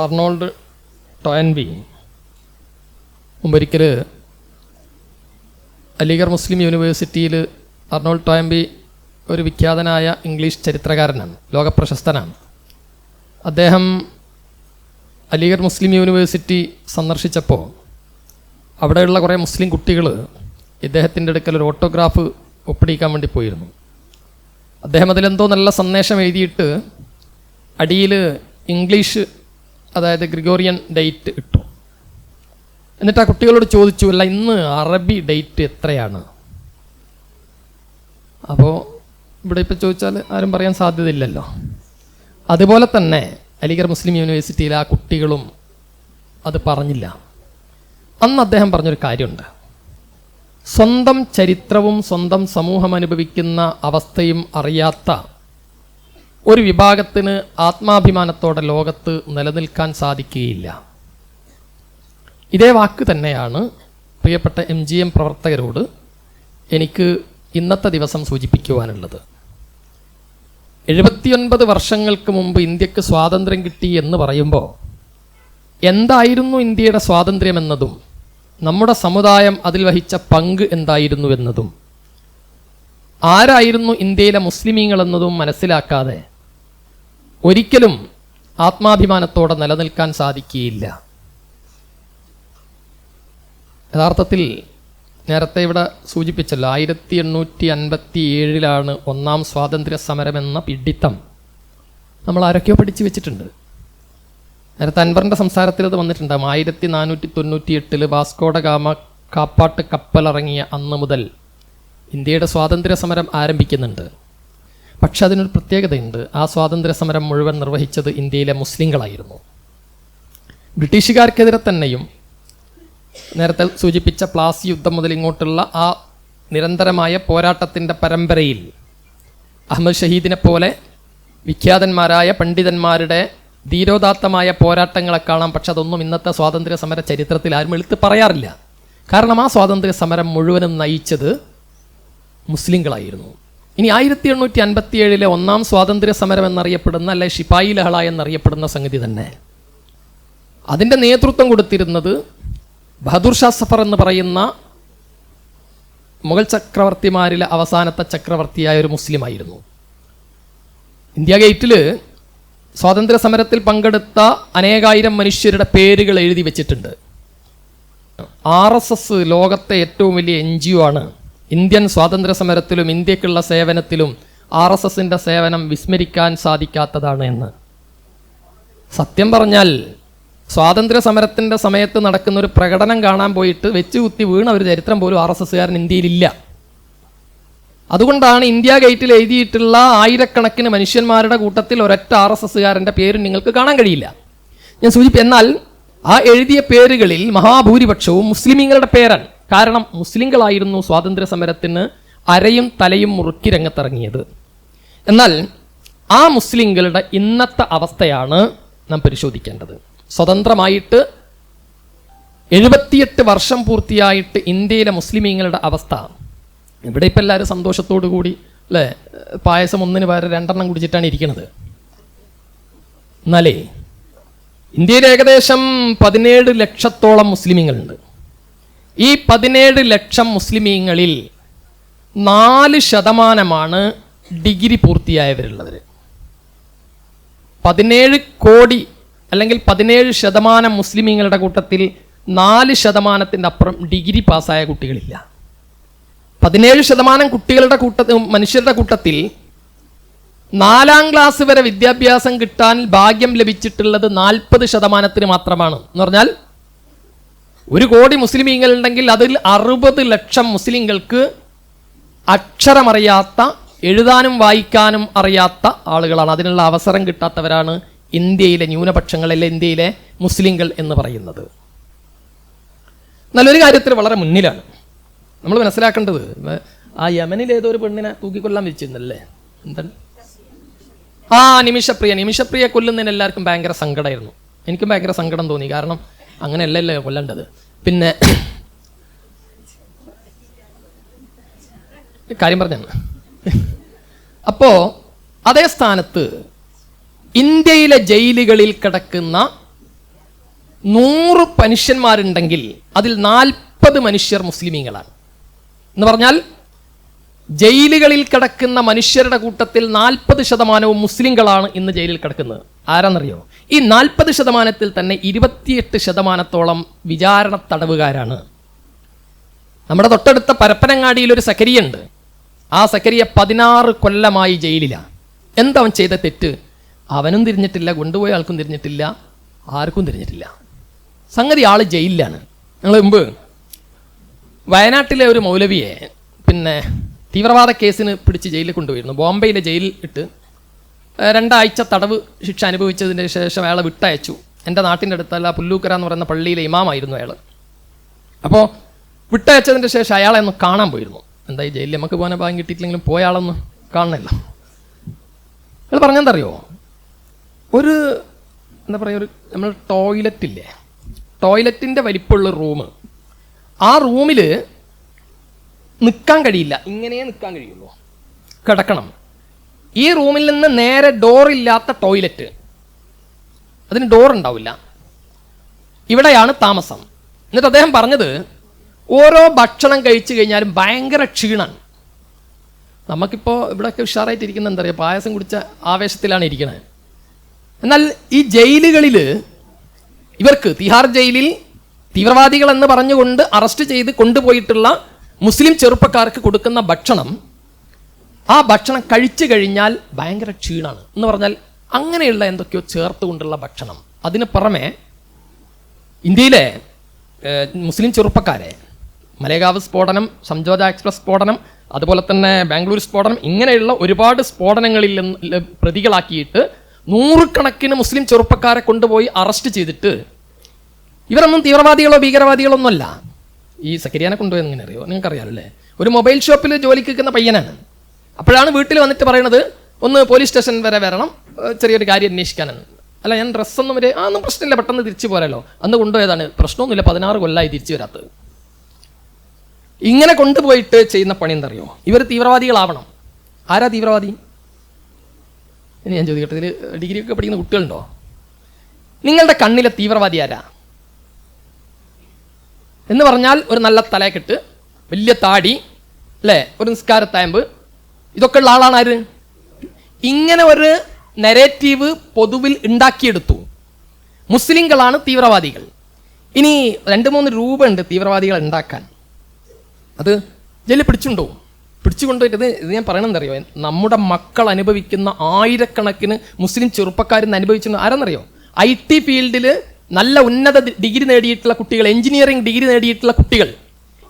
Arnold Toynbee. മുമ്പൊരിക്കൽ Aligarh മുസ്ലിം യൂണിവേഴ്സിറ്റിയിൽ Arnold Toynbee ഒരു വിഖ്യാതനായ English ചരിത്രകാരനാണ് ലോകപ്രശസ്തനാണ്. അദ്ദേഹം അലിഗർ മുസ്ലിം യൂണിവേഴ്സിറ്റി സന്ദർശിച്ചപ്പോൾ അവിടെയുള്ള കുറേ മുസ്ലിം കുട്ടികൾ ഇദ്ദേഹത്തിന്റെ അടുക്കൽ ഒരു ഓട്ടോഗ്രാഫ് ഒപ്പിടിക്കാൻ വേണ്ടി പോയിരുന്നു. അദ്ദേഹം അതിലെന്തോ നല്ല സന്ദേശം എഴുതിയിട്ട് അടിയിൽ ഇംഗ്ലീഷ് അതായത് ഗ്രിഗോറിയൻ ഡേറ്റ് ഇട്ടു. എന്നിട്ട് ആ കുട്ടികളോട് ചോദിച്ചു അല്ല ഇന്ന് അറബി ഡേറ്റ് എത്രയാണ്? അപ്പോൾ ഇവിടെ ഇപ്പോൾ ചോദിച്ചാൽ ആരും പറയാൻ സാധ്യതയില്ലല്ലോ. അതുപോലെ തന്നെ അലിഗർ മുസ്ലിം യൂണിവേഴ്സിറ്റിയിലെ ആ കുട്ടികളും അത് പറഞ്ഞില്ല. അന്ന് അദ്ദേഹം പറഞ്ഞൊരു കാര്യമുണ്ട്. സ്വന്തം ചരിത്രവും സ്വന്തം സമൂഹം അനുഭവിക്കുന്ന അവസ്ഥയും അറിയാത്ത ഒരു വിഭാഗത്തിന് ആത്മാഭിമാനത്തോടെ ലോകത്ത് നിലനിൽക്കാൻ സാധിക്കുകയില്ല. ഇതേ വാക്ക് തന്നെയാണ് പ്രിയപ്പെട്ട എം ജി എം പ്രവർത്തകരോട് എനിക്ക് ഇന്നത്തെ ദിവസം സൂചിപ്പിക്കുവാനുള്ളത്. എഴുപത്തിയൊൻപത് വർഷങ്ങൾക്ക് മുമ്പ് ഇന്ത്യയ്ക്ക് സ്വാതന്ത്ര്യം കിട്ടി എന്ന് പറയുമ്പോൾ എന്തായിരുന്നു ഇന്ത്യയുടെ സ്വാതന്ത്ര്യമെന്നതും നമ്മുടെ സമുദായം അതിൽ വഹിച്ച പങ്ക് എന്തായിരുന്നു എന്നതും ആരായിരുന്നു ഇന്ത്യയിലെ മുസ്ലിമീങ്ങളെന്നതും മനസ്സിലാക്കാതെ ഒരിക്കലും ആത്മാഭിമാനത്തോടെ നിലനിൽക്കാൻ സാധിക്കുകയില്ല. യഥാർത്ഥത്തിൽ നേരത്തെ ഇവിടെ സൂചിപ്പിച്ചല്ലോ ആയിരത്തി എണ്ണൂറ്റി അൻപത്തി ഏഴിലാണ് ഒന്നാം സ്വാതന്ത്ര്യ എന്ന പിഡിത്തം നമ്മൾ ആരൊക്കെയോ പഠിച്ചു വെച്ചിട്ടുണ്ട്. നേരത്തെ അൻവറിന്റെ സംസാരത്തിൽ അത് വന്നിട്ടുണ്ടാകും ആയിരത്തി നാനൂറ്റി തൊണ്ണൂറ്റി എട്ടിൽ വാസ്കോഡ ഗാമ കാപ്പാട്ട് കപ്പലിറങ്ങിയ അന്ന് മുതൽ ഇന്ത്യയുടെ സ്വാതന്ത്ര്യ സമരം ആരംഭിക്കുന്നുണ്ട്. പക്ഷെ അതിനൊരു പ്രത്യേകതയുണ്ട്. ആ സ്വാതന്ത്ര്യ സമരം മുഴുവൻ നിർവഹിച്ചത് ഇന്ത്യയിലെ മുസ്ലിങ്ങളായിരുന്നു. ബ്രിട്ടീഷുകാർക്കെതിരെ തന്നെയും നേരത്തെ സൂചിപ്പിച്ച പ്ലാസി യുദ്ധം മുതൽ ഇങ്ങോട്ടുള്ള ആ നിരന്തരമായ പോരാട്ടത്തിന്റെ പരമ്പരയിൽ അഹമ്മദ് ഷഹീദിനെ പോലെ വിഖ്യാതന്മാരായ പണ്ഡിതന്മാരുടെ ധീരോദാത്തമായ പോരാട്ടങ്ങളെ കാണാം. പക്ഷെ അതൊന്നും ഇന്നത്തെ സ്വാതന്ത്ര്യ സമര ചരിത്രത്തിൽ ആരും എടുത്ത് പറയാറില്ല. കാരണം ആ സ്വാതന്ത്ര്യ സമരം മുഴുവനും നയിച്ചത് മുസ്ലിങ്ങളായിരുന്നു. ഇനി ആയിരത്തി എണ്ണൂറ്റി അൻപത്തി ഏഴിലെ ഒന്നാം സ്വാതന്ത്ര്യ സമരം എന്നറിയപ്പെടുന്ന അല്ലെ ഷിപ്പായി ലഹള എന്നറിയപ്പെടുന്ന സംഗതി തന്നെ. അതിന്റെ നേതൃത്വം കൊടുത്തിരുന്നത് ബഹദൂർ ഷാ സഫർ എന്ന് പറയുന്ന മുഗൾ ചക്രവർത്തിമാരിലെ അവസാനത്തെ ചക്രവർത്തിയായ ഒരു മുസ്ലിമായിരുന്നു. ഇന്ത്യ ഗേറ്റിൽ സ്വാതന്ത്ര്യ സമരത്തിൽ പങ്കെടുത്ത അനേകായിരം മനുഷ്യരുടെ പേരുകൾ എഴുതി വെച്ചിട്ടുണ്ട്. ആർ എസ് എസ് ലോകത്തെ ഏറ്റവും വലിയ എൻ ജി ഒ ആണ്. ഇന്ത്യൻ സ്വാതന്ത്ര്യ സമരത്തിലും ഇന്ത്യക്കുള്ള സേവനത്തിലും ആർ എസ് എസിന്റെ സേവനം വിസ്മരിക്കാൻ സാധിക്കാത്തതാണ് എന്ന്. സത്യം പറഞ്ഞാൽ സ്വാതന്ത്ര്യ സമരത്തിന്റെ സമയത്ത് നടക്കുന്ന ഒരു പ്രകടനം കാണാൻ പോയിട്ട് വെച്ച് കുത്തി വീണ ഒരു ചരിത്രം പോലും ആർ എസ് എസ്സുകാരൻ ഇന്ത്യയിലില്ല അതുകൊണ്ടാണ് ഇന്ത്യ ഗേറ്റിൽ എഴുതിയിട്ടുള്ള ആയിരക്കണക്കിന് മനുഷ്യന്മാരുടെ കൂട്ടത്തിൽ ഒരൊറ്റ ആർ എസ് എസ്സുകാരന്റെ പേരും നിങ്ങൾക്ക് കാണാൻ കഴിയില്ല. ഞാൻ സൂചിപ്പി എന്നാൽ ആ എഴുതിയ പേരുകളിൽ മഹാഭൂരിപക്ഷവും മുസ്ലിമീങ്ങളുടെ പേരാണ്. കാരണം മുസ്ലിങ്ങളായിരുന്നു സ്വാതന്ത്ര്യ സമരത്തിന് അരയും തലയും മുറുക്കി രംഗത്തിറങ്ങിയത്. എന്നാൽ ആ മുസ്ലിങ്ങളുടെ ഇന്നത്തെ അവസ്ഥയാണ് നാം പരിശോധിക്കേണ്ടത്. സ്വതന്ത്രമായിട്ട് എഴുപത്തിയെട്ട് വർഷം പൂർത്തിയായിട്ട് ഇന്ത്യയിലെ മുസ്ലിമീങ്ങളുടെ അവസ്ഥ. ഇവിടെ ഇപ്പം എല്ലാവരും സന്തോഷത്തോടു കൂടി അല്ലേ? പായസം ഒന്നിന് പകരം രണ്ടെണ്ണം കുടിച്ചിട്ടാണ് ഇരിക്കുന്നത് എന്നാലേ ഇന്ത്യയിൽ ഏകദേശം പതിനേഴ് ലക്ഷത്തോളം മുസ്ലിമീങ്ങളുണ്ട്. ഈ പതിനേഴ് ലക്ഷം മുസ്ലിമീങ്ങളിൽ നാല് ശതമാനമാണ് ഡിഗ്രി പൂർത്തിയായവരുള്ളവർ പതിനേഴ് കോടി അല്ലെങ്കിൽ പതിനേഴ് ശതമാനം മുസ്ലിമീങ്ങളുടെ കൂട്ടത്തിൽ നാല് ശതമാനത്തിന്റെ അപ്പുറം ഡിഗ്രി പാസ്സായ കുട്ടികളില്ല. പതിനേഴ് ശതമാനം കുട്ടികളുടെ കൂട്ട മനുഷ്യരുടെ കൂട്ടത്തിൽ നാലാം ക്ലാസ് വരെ വിദ്യാഭ്യാസം കിട്ടാൻ ഭാഗ്യം ലഭിച്ചിട്ടുള്ളത് നാൽപ്പത് ശതമാനത്തിന് മാത്രമാണ്. എന്ന് പറഞ്ഞാൽ ഒരു കോടി മുസ്ലിമീങ്ങൾ ഉണ്ടെങ്കിൽ അതിൽ അറുപത് ലക്ഷം മുസ്ലിങ്ങൾക്ക് അക്ഷരമറിയാത്ത എഴുതാനും വായിക്കാനും അറിയാത്ത ആളുകളാണ്. അതിനുള്ള അവസരം കിട്ടാത്തവരാണ് ഇന്ത്യയിലെ ന്യൂനപക്ഷങ്ങളിലെ ഇന്ത്യയിലെ മുസ്ലിങ്ങൾ എന്ന് പറയുന്നത്. നല്ലൊരു കാര്യത്തിൽ വളരെ മുന്നിലാണ്. നമ്മൾ മനസ്സിലാക്കേണ്ടത് ആ യമനിൽ ഏതോ ഒരു പെണ്ണിനെ തൂക്കിക്കൊല്ലാൻ വിരിച്ചിരുന്നല്ലേ എന്താണ്? ആ നിമിഷപ്രിയ. നിമിഷപ്രിയ കൊല്ലുന്നതിന് എല്ലാവർക്കും ഭയങ്കര സങ്കടമായിരുന്നു. എനിക്കും ഭയങ്കര സങ്കടം തോന്നി. കാരണം അങ്ങനെയല്ലല്ലേ കൊല്ലേണ്ടത്. പിന്നെ കാര്യം പറഞ്ഞാണ് അപ്പോൾ അതേ സ്ഥാനത്ത് ഇന്ത്യയിലെ ജയിലുകളിൽ കിടക്കുന്ന നൂറ് മനുഷ്യന്മാരുണ്ടെങ്കിൽ അതിൽ നാൽപ്പത് മനുഷ്യർ മുസ്ലിമീങ്ങളാണ്. എന്ന് പറഞ്ഞാൽ ജയിലുകളിൽ കിടക്കുന്ന മനുഷ്യരുടെ കൂട്ടത്തിൽ നാൽപ്പത് ശതമാനവും മുസ്ലിങ്ങളാണ് ഇന്ന് ജയിലിൽ കിടക്കുന്നത്. ആരാന്നറിയോ? ഈ നാൽപ്പത് ശതമാനത്തിൽ തന്നെ ഇരുപത്തിയെട്ട് ശതമാനത്തോളം വിചാരണ തടവുകാരാണ് നമ്മുടെ തൊട്ടടുത്ത പരപ്പനങ്ങാടിയിൽ ഒരു സക്കരിയുണ്ട്. ആ സക്കരിയ പതിനാറ് കൊല്ലമായി ജയിലിലാണ് എന്തവൻ ചെയ്ത തെറ്റ്? അവനും തിരിഞ്ഞിട്ടില്ല കൊണ്ടുപോയ ആൾക്കും തിരിഞ്ഞിട്ടില്ല ആർക്കും തിരിഞ്ഞിട്ടില്ല. സംഗതി ആൾ ജയിലിലാണ്. ഞങ്ങൾ മുമ്പ് വയനാട്ടിലെ ഒരു മൗലവിയെ പിന്നെ തീവ്രവാദ കേസിന് പിടിച്ച് ജയിലിൽ കൊണ്ടുപോയിരുന്നു. ബോംബെയിലെ ജയിലിൽ ഇട്ട് രണ്ടാഴ്ച തടവ് ശിക്ഷ അനുഭവിച്ചതിന് ശേഷം അയാളെ വിട്ടയച്ചു. എന്റെ നാട്ടിന്റെ അടുത്തല്ല പുല്ലൂക്കര എന്ന് പറയുന്ന പള്ളിയിലെ ഇമാമായിരുന്നു അയാൾ അപ്പോൾ വിട്ടയച്ചതിന്റെ ശേഷം അയാളെ ഒന്ന് കാണാൻ പോയിരുന്നു. എന്താ ഈ ജയിലിൽ നമുക്ക് പോകാൻ ഭാഗം കിട്ടിയിട്ടില്ലെങ്കിലും പോയ ആളൊന്ന് കാണണമല്ലോ അയാൾ പറഞ്ഞെന്തറിയോ ഒരു എന്താ പറയുക ഒരു നമ്മൾ ടോയ്ലറ്റില്ലേ? ടോയ്ലറ്റിന്റെ വലിപ്പമുള്ള റൂം. ആ റൂമിൽ നിൽക്കാൻ കഴിയില്ല. ഇങ്ങനെ നിൽക്കാൻ കഴിയുള്ളൂ. കിടക്കണം. ഈ റൂമിൽ നിന്ന് നേരെ ഡോറില്ലാത്ത ടോയ്ലറ്റ് അതിന് ഡോർ ഉണ്ടാവില്ല. ഇവിടെയാണ് താമസം. എന്നിട്ട് അദ്ദേഹം പറഞ്ഞത് ഓരോ ഭക്ഷണം കഴിച്ചു കഴിഞ്ഞാലും ഭയങ്കര ക്ഷീണാണ്. നമുക്കിപ്പോൾ ഇവിടെയൊക്കെ ഉഷാറായിട്ടിരിക്കുന്ന എന്താ പറയുക പായസം കുടിച്ച ആവേശത്തിലാണ് ഇരിക്കുന്നത് എന്നാൽ ഈ ജയിലുകളിൽ ഇവർക്ക് തിഹാർ ജയിലിൽ തീവ്രവാദികൾ എന്ന് പറഞ്ഞുകൊണ്ട് അറസ്റ്റ് ചെയ്ത് കൊണ്ടുപോയിട്ടുള്ള മുസ്ലിം ചെറുപ്പക്കാർക്ക് കൊടുക്കുന്ന ഭക്ഷണം ആ ഭക്ഷണം കഴിച്ചു കഴിഞ്ഞാൽ ഭയങ്കര ക്ഷീണാണ്. എന്ന് പറഞ്ഞാൽ അങ്ങനെയുള്ള എന്തൊക്കെയോ ചേർത്തുകൊണ്ടുള്ള ഭക്ഷണം. അതിന് പുറമെ ഇന്ത്യയിലെ മുസ്ലിം ചെറുപ്പക്കാരെ മലേഗാവ് സ്ഫോടനം സംജോത എക്സ്പ്രസ് സ്ഫോടനം അതുപോലെ തന്നെ ബാംഗ്ലൂർ സ്ഫോടനം ഇങ്ങനെയുള്ള ഒരുപാട് സ്ഫോടനങ്ങളിൽ പ്രതികളാക്കിയിട്ട് നൂറുകണക്കിന് മുസ്ലിം ചെറുപ്പക്കാരെ കൊണ്ടുപോയി അറസ്റ്റ് ചെയ്തിട്ട് ഇവരൊന്നും തീവ്രവാദികളോ ഭീകരവാദികളോ ഒന്നുമല്ല. ഈ സക്കരിയാനെ കൊണ്ടുപോയെന്ന് ഇങ്ങനെ അറിയോ നിങ്ങൾക്കറിയാമല്ലേ ഒരു മൊബൈൽ ഷോപ്പിൽ ജോലിക്ക് നിൽക്കുന്ന പയ്യനാണ്. അപ്പോഴാണ് വീട്ടിൽ വന്നിട്ട് പറയണത് ഒന്ന് പോലീസ് സ്റ്റേഷൻ വരെ വരണം ചെറിയൊരു കാര്യം അന്വേഷിക്കാനാണ് അല്ല ഞാൻ ഡ്രസ്സൊന്നും വരെ ആ ഒന്നും പ്രശ്നമില്ല പെട്ടെന്ന് തിരിച്ചു പോരല്ലോ അന്ന് കൊണ്ടുപോയതാണ്. പ്രശ്നമൊന്നുമില്ല പതിനാറ് കൊല്ലമായി തിരിച്ചു വരാത്തത്. ഇങ്ങനെ കൊണ്ടുപോയിട്ട് ചെയ്യുന്ന പണി എന്തറിയോ? ഇവർ തീവ്രവാദികളാവണം. ആരാ തീവ്രവാദി? ഇനി ഞാൻ ചോദിക്കട്ടെ ഇതിൽ ഡിഗ്രി ഒക്കെ പഠിക്കുന്ന കുട്ടികളുണ്ടോ? നിങ്ങളുടെ കണ്ണിലെ തീവ്രവാദി ആരാ? എന്ന് പറഞ്ഞാൽ ഒരു നല്ല തലക്കെട്ട് വലിയ താടി അല്ലേ? ഒരു നിസ്കാരത്തായമ്പ് ഇതൊക്കെ ഉള്ള ആളാണ് ആര്? ഇങ്ങനെ ഒരു നെരേറ്റീവ് പൊതുവിൽ ഉണ്ടാക്കിയെടുത്തു. മുസ്ലിങ്ങളാണ് തീവ്രവാദികൾ. ഇനി രണ്ട് മൂന്ന് രൂപ ഉണ്ട് തീവ്രവാദികൾ ഉണ്ടാക്കാൻ. അത് ജെല്ലി പിടിച്ചുണ്ടോ പിടിച്ചു കൊണ്ടുപോയിട്ട് ഇത് ഞാൻ പറയണമെന്നറിയോ നമ്മുടെ മക്കൾ അനുഭവിക്കുന്ന ആയിരക്കണക്കിന് മുസ്ലിം ചെറുപ്പക്കാരിന്ന് അനുഭവിക്കുന്ന ആരെന്നറിയോ? ഐ ടി ഫീൽഡിൽ നല്ല ഉന്നത ഡിഗ്രി നേടിയിട്ടുള്ള കുട്ടികൾ എഞ്ചിനീയറിംഗ് ഡിഗ്രി നേടിയിട്ടുള്ള കുട്ടികൾ.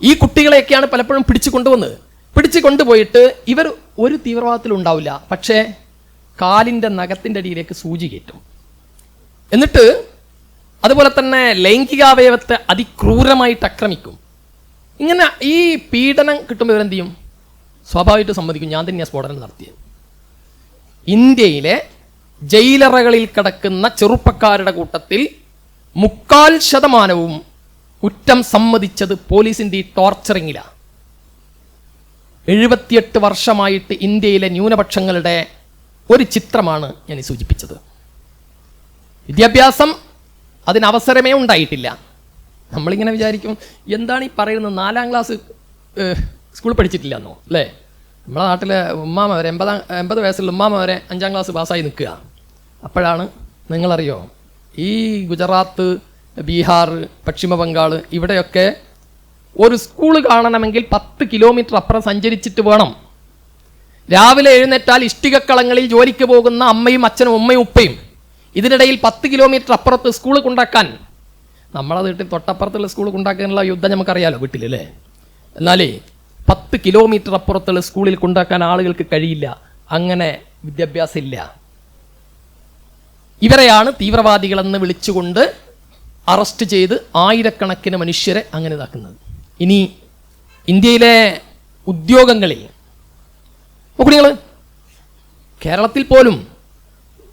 ഈ കുട്ടികളെയൊക്കെയാണ് പലപ്പോഴും പിടിച്ചു കൊണ്ടുവന്നത് പിടിച്ചു കൊണ്ടുപോയിട്ട് ഇവർ ഒരു തീവ്രവാദത്തിലുണ്ടാവില്ല പക്ഷേ കാലിന്റെ നഖത്തിന്റെ അടിയിലേക്ക് സൂചി കയറ്റും. എന്നിട്ട് അതുപോലെ തന്നെ ലൈംഗികാവയവത്തെ അതിക്രൂരമായിട്ട് ആക്രമിക്കും. ഇങ്ങനെ ഈ പീഡനം കിട്ടുമ്പോൾ ഇവരെന്ത് ചെയ്യും? സ്വാഭാവികമായിട്ട് സമ്മതിക്കും. ഞാൻ തന്നെയാണ് സ്ഫോടനം നടത്തിയത്. ഇന്ത്യയിലെ ജയിലറകളിൽ കിടക്കുന്ന ചെറുപ്പക്കാരുടെ കൂട്ടത്തിൽ മുക്കാൽ ശതമാനവും കുറ്റം സമ്മതിച്ചത് പോലീസിന്റെ ഈ ടോർച്ചറിങ്ങിലാണ് എഴുപത്തിയെട്ട് വർഷമായിട്ട് ഇന്ത്യയിലെ ന്യൂനപക്ഷങ്ങളുടെ ഒരു ചിത്രമാണ് ഞാൻ സൂചിപ്പിച്ചത്. വിദ്യാഭ്യാസം അതിനവസരമേ ഉണ്ടായിട്ടില്ല. നമ്മളിങ്ങനെ വിചാരിക്കും എന്താണ് ഈ പറയുന്നത്? നാലാം ക്ലാസ് സ്കൂളിൽ പഠിച്ചിട്ടില്ല എന്നോ അല്ലേ? നമ്മളെ നാട്ടിലെ ഉമ്മാമ വരെ എൺപതാം എൺപത് വയസ്സുള്ള ഉമ്മാമ വരെ അഞ്ചാം ക്ലാസ് പാസ്സായി നിൽക്കുക. അപ്പോഴാണ് നിങ്ങളറിയോ ഈ ഗുജറാത്ത് ബീഹാർ പശ്ചിമ ബംഗാൾ ഇവിടെയൊക്കെ ഒരു സ്കൂൾ കാണണമെങ്കിൽ പത്ത് കിലോമീറ്റർ അപ്പുറം സഞ്ചരിച്ചിട്ട് വേണം. രാവിലെ എഴുന്നേറ്റാൽ ഇഷ്ടികക്കളങ്ങളിൽ ജോലിക്ക് പോകുന്ന അമ്മയും അച്ഛനും ഉമ്മയും ഉപ്പയും. ഇതിനിടയിൽ പത്ത് കിലോമീറ്റർ അപ്പുറത്ത് സ്കൂൾ കൊണ്ടാക്കാൻ. നമ്മളെ വീട്ടിൽ തൊട്ടപ്പുറത്തുള്ള സ്കൂൾ കൊണ്ടാക്കാനുള്ള യുദ്ധം നമുക്കറിയാലോ വീട്ടിലല്ലേ എന്നാലേ പത്ത് കിലോമീറ്റർ അപ്പുറത്തുള്ള സ്കൂളിൽ കൊണ്ടാക്കാൻ ആളുകൾക്ക് കഴിയില്ല. അങ്ങനെ വിദ്യാഭ്യാസം ഇല്ല. ഇവരെയാണ് തീവ്രവാദികളെന്ന് വിളിച്ചുകൊണ്ട് അറസ്റ്റ് ചെയ്ത് ആയിരക്കണക്കിന് മനുഷ്യരെ അങ്ങനെ ഇതാക്കുന്നത്. ഇനി ഇന്ത്യയിലെ ഉദ്യോഗങ്ങളിൽ നോക്കൂ നിങ്ങൾ കേരളത്തിൽ പോലും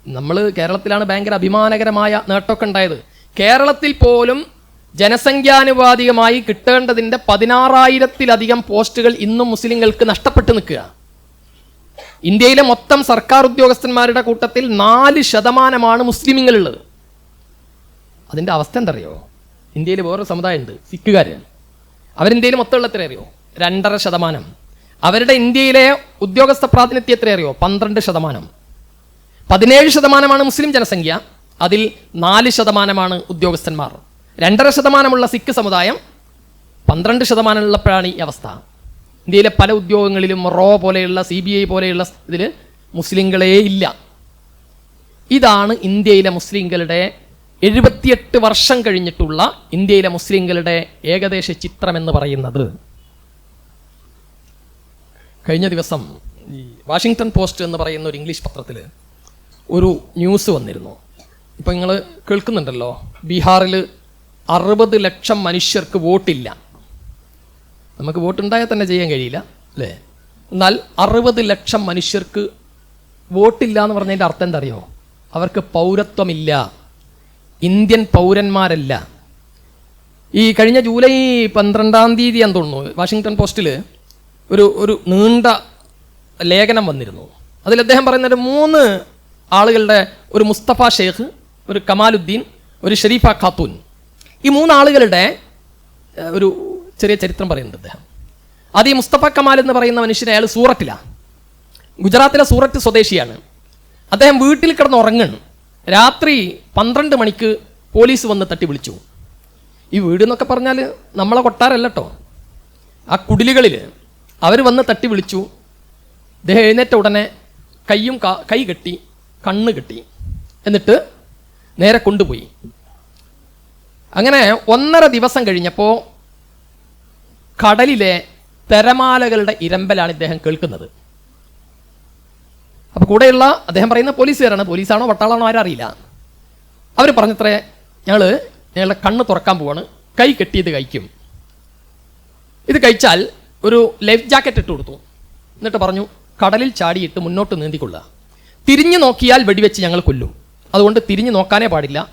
നമ്മൾ കേരളത്തിലാണ് ഭയങ്കര അഭിമാനകരമായ നേട്ടമൊക്കെ ഉണ്ടായത്. കേരളത്തിൽ പോലും ജനസംഖ്യാനുപാതികമായി കിട്ടേണ്ടതിന്റെ പതിനാറായിരത്തിലധികം പോസ്റ്റുകൾ ഇന്നും മുസ്ലിങ്ങൾക്ക് നഷ്ടപ്പെട്ടു നിൽക്കുക. ഇന്ത്യയിലെ മൊത്തം സർക്കാർ ഉദ്യോഗസ്ഥന്മാരുടെ കൂട്ടത്തിൽ നാല് ശതമാനമാണ് മുസ്ലിമുകളുള്ളത് അതിന്റെ അവസ്ഥ എന്തറിയോ? ഇന്ത്യയിൽ വേറൊരു സമുദായമുണ്ട് സിഖുകാർ അവരിന്ത്യയിൽ മൊത്തമുള്ള എത്ര അറിയോ? രണ്ടര ശതമാനം. അവരുടെ ഇന്ത്യയിലെ ഉദ്യോഗസ്ഥ പ്രാതിനിധ്യം എത്ര അറിയോ? പന്ത്രണ്ട് ശതമാനം. പതിനേഴ് ശതമാനമാണ് മുസ്ലിം ജനസംഖ്യ. അതിൽ നാല് ശതമാനമാണ് ഉദ്യോഗസ്ഥന്മാർ. രണ്ടര ശതമാനമുള്ള സിഖ് സമുദായം പന്ത്രണ്ട് ശതമാനമുള്ളപ്പോഴാണ് ഈ അവസ്ഥ. ഇന്ത്യയിലെ പല ഉദ്യോഗങ്ങളിലും റോ പോലെയുള്ള സി ബി ഐ പോലെയുള്ള ഇതിൽ മുസ്ലിങ്ങളേ ഇല്ല. ഇതാണ് ഇന്ത്യയിലെ മുസ്ലിങ്ങളുടെ എഴുപത്തിയെട്ട് വർഷം കഴിഞ്ഞിട്ടുള്ള ഇന്ത്യയിലെ മുസ്ലിങ്ങളുടെ ഏകദേശ ചിത്രം എന്ന് പറയുന്നത് കഴിഞ്ഞ ദിവസം ഈ വാഷിങ്ടൺ പോസ്റ്റ് എന്ന് പറയുന്ന ഒരു ഇംഗ്ലീഷ് പത്രത്തിൽ ഒരു ന്യൂസ് വന്നിരുന്നു. ഇപ്പം നിങ്ങൾ കേൾക്കുന്നുണ്ടല്ലോ ബീഹാറിൽ അറുപത് ലക്ഷം മനുഷ്യർക്ക് വോട്ടില്ല. നമുക്ക് വോട്ടുണ്ടായാൽ തന്നെ ചെയ്യാൻ കഴിയില്ല അല്ലേ? എന്നാൽ അറുപത് ലക്ഷം മനുഷ്യർക്ക് വോട്ടില്ല എന്ന് പറഞ്ഞതിന്റെ അർത്ഥം എന്താ അറിയോ? അവർക്ക് പൗരത്വമില്ല. ഇന്ത്യൻ പൗരന്മാരല്ല. ഈ കഴിഞ്ഞ ജൂലൈ പന്ത്രണ്ടാം തീയതി എന്ന് തോന്നുന്നു വാഷിങ്ടൺ പോസ്റ്റിൽ ഒരു ഒരു നീണ്ട ലേഖനം വന്നിരുന്നു. അതിൽ അദ്ദേഹം പറയുന്ന ഒരു മൂന്ന് ആളുകളുടെ ഒരു മുസ്തഫ ഷെയ്ഖ് ഒരു കമാലുദ്ദീൻ ഒരു ഷെരീഫ ഖാത്തൂൻ. ഈ മൂന്നാളുകളുടെ ആളുകളുടെ ഒരു ചെറിയ ചരിത്രം പറയുന്നുണ്ട് അദ്ദേഹം. അത് ഈ മുസ്തഫ കമാൽ എന്ന് പറയുന്ന മനുഷ്യനെ അയാൾ സൂറത്തിലാണ് ഗുജറാത്തിലെ സൂറത്ത് സ്വദേശിയാണ്. അദ്ദേഹം വീട്ടിൽ കിടന്ന് ഉറങ്ങണം രാത്രി പന്ത്രണ്ട് മണിക്ക് പോലീസ് വന്ന് തട്ടി വിളിച്ചു. ഈ വീട് എന്നൊക്കെ പറഞ്ഞാൽ നമ്മളെ കൊട്ടാരല്ല കേട്ടോ ആ കുടിലുകളിൽ അവർ വന്ന് തട്ടി വിളിച്ചു. ഇദ്ദേഹം എഴുന്നേറ്റ ഉടനെ കയ്യും കൈ കെട്ടി കണ്ണ് കെട്ടി. എന്നിട്ട് നേരെ കൊണ്ടുപോയി. അങ്ങനെ ഒന്നര ദിവസം കഴിഞ്ഞപ്പോൾ കടലിലെ തിരമാലകളുടെ ഇരമ്പലാണ് ഇദ്ദേഹം കേൾക്കുന്നത്. അപ്പോൾ കൂടെയുള്ള അദ്ദേഹം പറയുന്ന പോലീസുകാരാണ്. പോലീസാണോ പട്ടാളാണോ ആരും അറിയില്ല. അവർ പറഞ്ഞത്രേ ഞങ്ങൾ ഞങ്ങളുടെ കണ്ണ് തുറക്കാൻ പോവാണ്. കൈ കെട്ടിയത് കഴിക്കും. ഇത് കഴിച്ചാൽ ഒരു ലൈഫ് ജാക്കറ്റ് ഇട്ട് കൊടുത്തു. എന്നിട്ട് പറഞ്ഞു കടലിൽ ചാടിയിട്ട് മുന്നോട്ട് നീന്തിക്കൊള്ളുക. തിരിഞ്ഞു നോക്കിയാൽ വെടിവെച്ച് ഞങ്ങൾ കൊല്ലും. അതുകൊണ്ട് തിരിഞ്ഞു നോക്കാനേ പാടില്ല.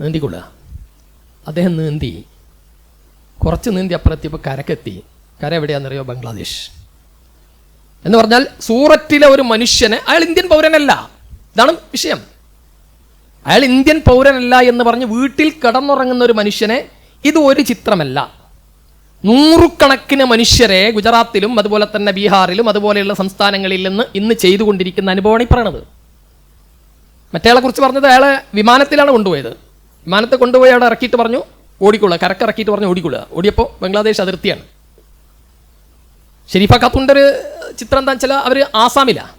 നീന്തിക്കൊള്ളുക. അദ്ദേഹം നീന്തി. കുറച്ച് നീന്തി അപ്പുറത്തിയപ്പോൾ കരക്കെത്തി. കര എവിടെയാണെന്നറിയോ ബംഗ്ലാദേശ്? എന്ന് പറഞ്ഞാൽ സൂറത്തിലെ ഒരു മനുഷ്യന് അയാൾ ഇന്ത്യൻ പൗരനല്ല. ഇതാണ് വിഷയം. അയാൾ ഇന്ത്യൻ പൗരനല്ല എന്ന് പറഞ്ഞ് വീട്ടിൽ കിടന്നുറങ്ങുന്ന ഒരു മനുഷ്യനെ ഇത് ഒരു ചിത്രമല്ല. നൂറുകണക്കിന് മനുഷ്യരെ ഗുജറാത്തിലും അതുപോലെ തന്നെ ബീഹാറിലും അതുപോലെയുള്ള സംസ്ഥാനങ്ങളിൽ നിന്ന് ഇന്ന് ചെയ്തുകൊണ്ടിരിക്കുന്ന അനുഭവമാണ് ഈ പറയണത്. മറ്റേയാളെ കുറിച്ച് പറഞ്ഞത് അയാളെ വിമാനത്തിലാണ് കൊണ്ടുപോയത്. വിമാനത്തെ കൊണ്ടുപോയി അവിടെ ഇറക്കിയിട്ട് പറഞ്ഞു ഓടിക്കൊള്ളുക. കരക്കിറക്കിയിട്ട് പറഞ്ഞു ഓടിക്കൊള്ളുക. ഓടിയപ്പോൾ ബംഗ്ലാദേശ് അതിർത്തിയാണ്. ഷെരീഫ ഖാത്തൂന്റെ ചിത്രം എന്താ വെച്ചാൽ അവർ ആസാമിലാണ്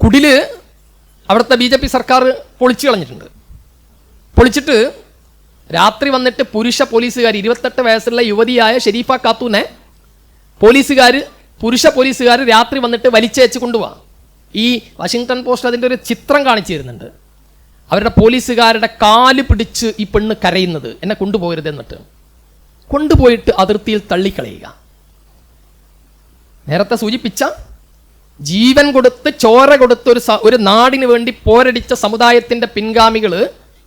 കുടിൽ അവിടുത്തെ ബി ജെ പി സർക്കാർ പൊളിച്ചു കളഞ്ഞിട്ടുണ്ട്. പൊളിച്ചിട്ട് രാത്രി വന്നിട്ട് പുരുഷ പോലീസുകാർ ഇരുപത്തെട്ട് വയസ്സുള്ള യുവതിയായ ഷെരീഫ ഖാത്തൂനെ പോലീസുകാർ പുരുഷ പോലീസുകാർ രാത്രി വന്നിട്ട് വലിച്ചയച്ച് കൊണ്ടുപോവാം. ഈ വാഷിങ്ടൺ പോസ്റ്റ് അതിന്റെ ഒരു ചിത്രം കാണിച്ചു തരുന്നുണ്ട്. അവരുടെ പോലീസുകാരുടെ കാൽ പിടിച്ച് ഈ പെണ്ണ് കരയുന്നത് എന്നെ കൊണ്ടുപോകരുത് എന്നിട്ട് കൊണ്ടുപോയിട്ട് അതിർത്തിയിൽ തള്ളിക്കളയുക. നേരത്തെ സൂചിപ്പിച്ച ജീവൻ കൊടുത്ത് ചോര കൊടുത്ത് ഒരു ഒരു നാടിന് വേണ്ടി പോരടിച്ച സമുദായത്തിന്റെ പിൻഗാമികൾ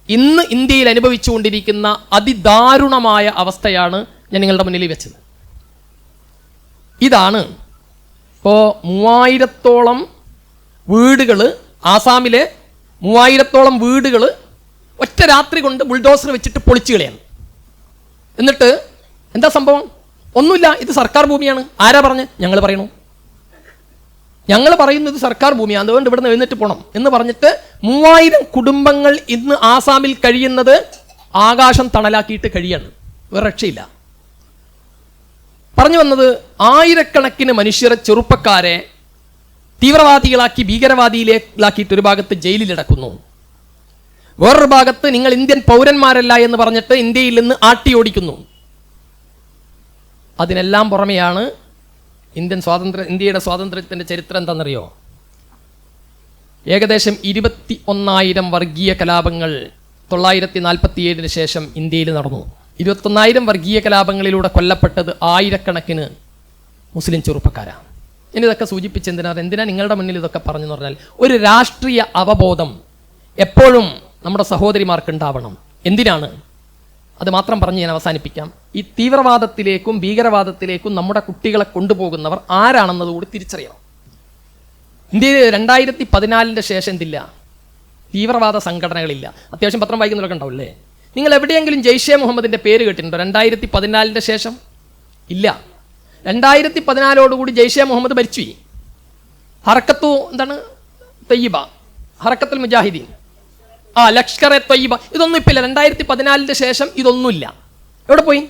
ഇന്ന് ഇന്ത്യയിൽ അനുഭവിച്ചുകൊണ്ടിരിക്കുന്ന അതിദാരുണമായ അവസ്ഥയാണ് ഞാൻ നിങ്ങളുടെ മുന്നിൽ വെച്ചത്. ഇതാണ് ഇപ്പോൾ മൂവായിരത്തോളം വീടുകൾ ആസാമിലെ മൂവായിരത്തോളം വീടുകൾ ഒറ്റ രാത്രി കൊണ്ട് ബുൾഡോസർ വെച്ചിട്ട് പൊളിച്ചു കളയാണ്. എന്നിട്ട് എന്താ സംഭവം? ഒന്നുമില്ല ഇത് സർക്കാർ ഭൂമിയാണ്. ആരാ പറഞ്ഞ്? ഞങ്ങൾ പറയണു. ഞങ്ങൾ പറയുന്നത് സർക്കാർ ഭൂമിയാണ്. അതുകൊണ്ട് ഇവിടെ നിന്ന് എഴുന്നേറ്റ് പോകണം എന്ന് പറഞ്ഞിട്ട് മൂവായിരം കുടുംബങ്ങൾ ഇന്ന് ആസാമിൽ കഴിയുന്നത് ആകാശം തണലാക്കിയിട്ട് കഴിയാണ്. വേറെ രക്ഷയില്ല. പറഞ്ഞു വന്നത് ആയിരക്കണക്കിന് മനുഷ്യരെ ചെറുപ്പക്കാരെ തീവ്രവാദികളാക്കി ഭീകരവാദിയിലേക്കാക്കിയിട്ട് ഒരു ഭാഗത്ത് ജയിലിലടക്കുന്നു വേറൊരു ഭാഗത്ത് നിങ്ങൾ ഇന്ത്യൻ പൗരന്മാരല്ല എന്ന് പറഞ്ഞിട്ട് ഇന്ത്യയിൽ നിന്ന് ആട്ടി ഓടിക്കുന്നു. അതിനെല്ലാം പുറമെയാണ് ഇന്ത്യൻ സ്വാതന്ത്ര്യ ഇന്ത്യയുടെ സ്വാതന്ത്ര്യത്തിന്റെ ചരിത്രം എന്താണെന്നറിയോ? ഏകദേശം ഇരുപത്തി ഒന്നായിരം വർഗീയ കലാപങ്ങൾ തൊള്ളായിരത്തി നാൽപ്പത്തി ഏഴിന് ശേഷം ഇന്ത്യയിൽ നടന്നു. ഇരുപത്തൊന്നായിരം വർഗീയ കലാപങ്ങളിലൂടെ കൊല്ലപ്പെട്ടത് ആയിരക്കണക്കിന് മുസ്ലിം ചെറുപ്പക്കാരാണ്. ഇനി ഇതൊക്കെ സൂചിപ്പിച്ച് എന്തിനാണ് എന്തിനാ നിങ്ങളുടെ മുന്നിൽ ഇതൊക്കെ പറഞ്ഞെന്ന് പറഞ്ഞാൽ ഒരു രാഷ്ട്രീയ അവബോധം എപ്പോഴും നമ്മുടെ സഹോദരിമാർക്ക് ഉണ്ടാവണം. എന്തിനാണ്? അത് മാത്രം പറഞ്ഞ് ഞാൻ അവസാനിപ്പിക്കാം. ഈ തീവ്രവാദത്തിലേക്കും ഭീകരവാദത്തിലേക്കും നമ്മുടെ കുട്ടികളെ കൊണ്ടുപോകുന്നവർ ആരാണെന്നത് കൂടി തിരിച്ചറിയണം. ഇന്ത്യയിൽ രണ്ടായിരത്തി പതിനാലിന്റെ ശേഷം എന്തില്ല? തീവ്രവാദ സംഘടനകളില്ല. അത്യാവശ്യം പത്രം വായിക്കുന്നവരൊക്കെ ഉണ്ടാവില്ലേ? നിങ്ങൾ എവിടെയെങ്കിലും ജെയ്ഷെ മുഹമ്മദിന്റെ പേര് കേട്ടിട്ടുണ്ടോ? രണ്ടായിരത്തി പതിനാലിന്റെ ശേഷം? ഇല്ല. രണ്ടായിരത്തി പതിനാലോടുകൂടി ജെയ്ഷെ മുഹമ്മദ് ഭരിച്ചു ഹർക്കത്തു എന്താണ്? തയ്യബ. ഹറക്കത്തുൽ മുജാഹിദീൻ. ആ ലഷ്കർ എ തൊയ്ബ ഇതൊന്നും ഇപ്പില്ല. രണ്ടായിരത്തി പതിനാലിന്റെ ശേഷം ഇതൊന്നുമില്ല. എവിടെ പോയി?